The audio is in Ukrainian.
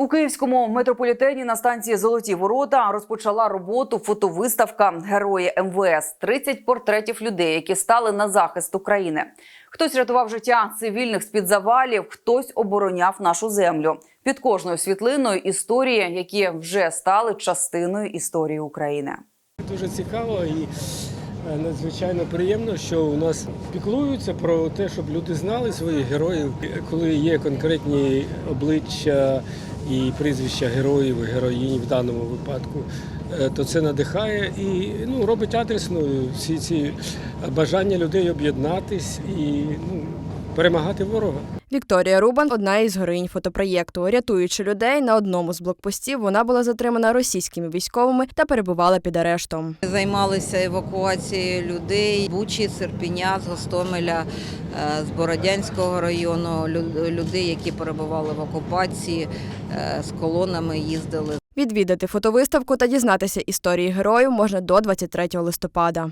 У київському метрополітені на станції Золоті Ворота розпочала роботу фотовиставка Герої МВС 30 портретів людей, які стали на захист України. Хтось рятував життя цивільних з під завалів, хтось обороняв нашу землю. Під кожною світлиною історії, які вже стали частиною історії України. Дуже цікаво і надзвичайно приємно, що у нас піклуються про те, щоб люди знали своїх героїв, коли є конкретні обличчя і прізвища героїв і героїнь в даному випадку, е, то це надихає і ну, робить адресною всі ці бажання людей об'єднатись і ну, перемагати ворога. Вікторія Рубан одна із героїнь фотопроєкту. Рятуючи людей на одному з блокпостів, вона була затримана російськими військовими та перебувала під арештом. Займалися евакуацією людей Бучі, Серпіня, з Гостомеля, е, з Бородянського району, людей, які перебували в окупації, е, з колонами їздили. Відвідати фотовиставку та дізнатися історії героїв можна до 23 листопада.